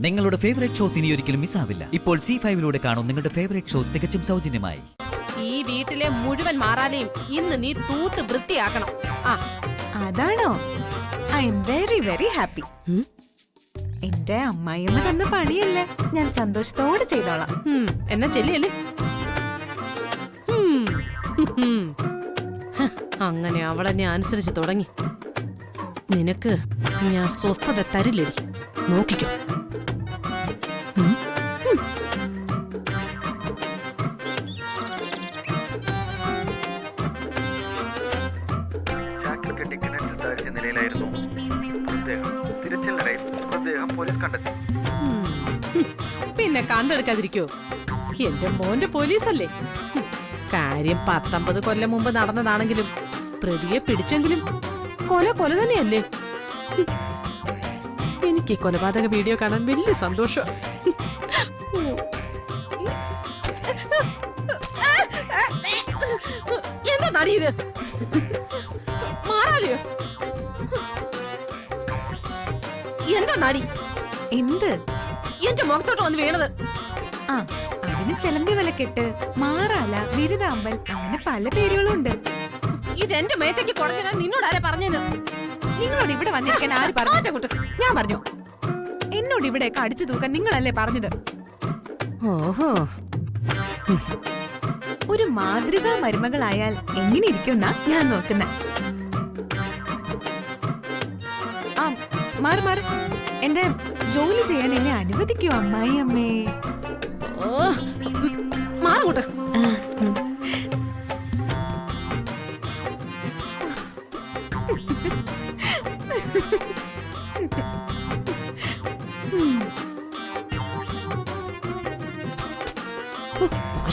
നിങ്ങളുടെ favourite shows ഇനി ഒരിക്കലും മിസ്സാവില്ല ഇപ്പോൾ സി ഫൈവിലൂടെ കാണും നിങ്ങളുടെ ഫേവറേറ്റ് ഷോ തികച്ചും സൗജന്യമായി. ഈ വീട്ടിലെ മുഴുവൻ മാറാനെയും ഇന്ന് നീ തൂത്ത് വൃത്തിയാക്കണം. ആ. അതാണോ? I am very very happy. എന്റെ അമ്മായിയമ്മ തന്ന പണിയല്ലേ? ഞാൻ സന്തോഷത്തോടെ ചെയ്തോളാം. ഉം, എന്നാ ചെല്ലിയല്ലേ? ഉം. ഉം. ഹ, അങ്ങനെ അവളെന്നെ അനുസരിച്ച് തുടങ്ങി. നിനക്ക് ഞാൻ സ്വസ്ഥത തരില്ലടി. നോക്കിക്കോ. പോലീസ്. പിന്നെ കണ്ടെടുക്കാതിരിക്കോ എന്റെ മോന്റെ പോലീസല്ലേ. കാര്യം പത്തൊമ്പത് കൊല്ലം മുമ്പ് നടന്നതാണെങ്കിലും പ്രതിയെ പിടിച്ചെങ്കിലും കൊല കൊല തന്നെയല്ലേ. എനിക്ക് ഈ കൊലപാതക വീഡിയോ കാണാൻ വലിയ സന്തോഷം. എന്താ നടിയത് മാറാലിയോ എന്താ നടി എന്ത്? എന്റെ മുഖത്തോട്ട് വന്ന് വീണത്. ആ അതിന് ചെലന്തി വിലക്കെട്ട് മാറാല വിരുതാമ്പൽ അങ്ങനെ പല പേരുകളും ഉണ്ട് ഇത് എന്റെ മേത്തേക്ക് കുറഞ്ഞാ നിന്നോട് ആരെ പറഞ്ഞത്? നിങ്ങളോട് ഇവിടെ വന്നിരിക്കാൻ ആര് പറഞ്ഞു? കൂട്ട്. ഞാൻ പറഞ്ഞു. എന്നോട് ഇവിടെയൊക്കെ അടിച്ചു തൂക്കാൻ നിങ്ങളല്ലേ പറഞ്ഞത്? ഓഹോ. ഒരു മാതൃകാ മരുമകളായാൽ എങ്ങനെ ഇരിക്കുന്ന ഞാൻ നോക്കുന്ന. ആ മാറി മാറി. എന്റെ ജോലി ചെയ്യാൻ എന്നെ അനുവദിക്കൂ അമ്മായി അമ്മേ. ഓ മാറൂട്ട്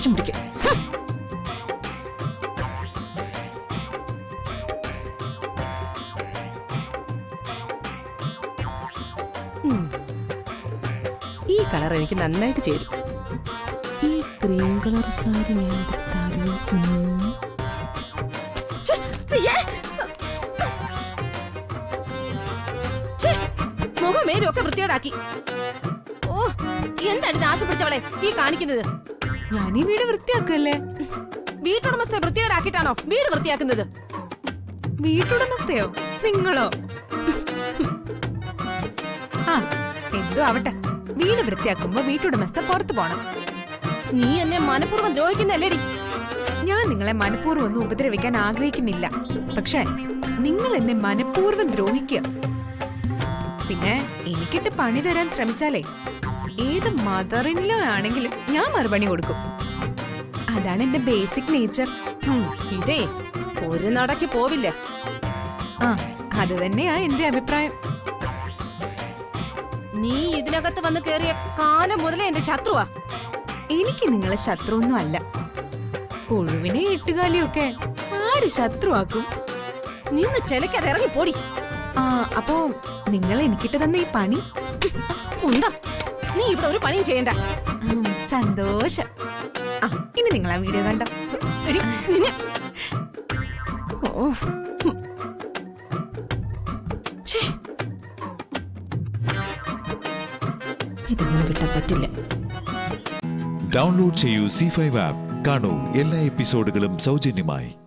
പിടിക്കും. ഈ കളർ എനിക്ക് നന്നായിട്ട് ചേരും ഈ ക്രീം കളർ സാരി ഞാൻ എടുത്താലോ മുഖം മേലും ഒക്കെ വൃത്തികേടാക്കി. ഓ എന്താണ് ഇത് പിടിച്ചവളെ? ഈ കാണിക്കുന്നത്? ഞാൻ ഈ വീട് വൃത്തിയാക്കല്ലേ? വീട്ടുടമസ്ഥയെ വൃത്തികേടാക്കിട്ടാണോ വീട് വൃത്തിയാക്കുന്നത്? വീട്ടുടമസ്ഥയോ? നിങ്ങളോ? ആ എന്തോ ആവട്ടെ. വീട് വൃത്തിയാക്കുമ്പോ വീട്ടുടമസ്ഥ പുറത്തു പോണം. നീ എന്നെ മനഃപൂർവം ദ്രോഹിക്കുന്നല്ലേടി ഞാൻ നിങ്ങളെ മനഃപൂർവം ഒന്നും ഉപദ്രവിക്കാൻ ആഗ്രഹിക്കുന്നില്ല. പക്ഷേ നിങ്ങൾ എന്നെ മനഃപൂർവം ദ്രോഹിക്കുക. പിന്നെ എനിക്കിട്ട് പണി തരാൻ ശ്രമിച്ചാലേ ഏത് മദറിനിലോ ആണെങ്കിലും ഞാൻ മറുപടി കൊടുക്കും. അതാണ് എന്റെ ബേസിക് നേച്ചർ ഇതേ ഒരു നടക്ക് പോവില്ല. ആ അത് തന്നെയാ എന്റെ അഭിപ്രായം. നീ ഇതിനകത്ത് വന്ന് കേറിയ കാലം മുതലേ എന്റെ ശത്രുവാ. എനിക്ക് നിങ്ങളെ ശത്രു ശത്രുവൊന്നും അല്ല പുഴുവിനെ ഇട്ടുകാലിയൊക്കെ ആര് ശത്രുവാക്കും? നിന്ന് ചെലക്കത് ഇറങ്ങി പോടി ആ അപ്പോ നിങ്ങൾ എനിക്കിട്ട് തന്ന ഈ പണി? ഉണ്ടാ? നീ ഇവിടെ ഒരു പണിയും ചെയ്യണ്ട. സന്തോഷം. ഇനി നിങ്ങൾ ആ വീഡിയോ കണ്ടോ? പറ്റില്ല. ഡൗൺലോഡ് ചെയ്യൂ സി ഫൈവ് ആപ്പ് കാണൂ എല്ലാ എപ്പിസോഡുകളും സൗജന്യമായി.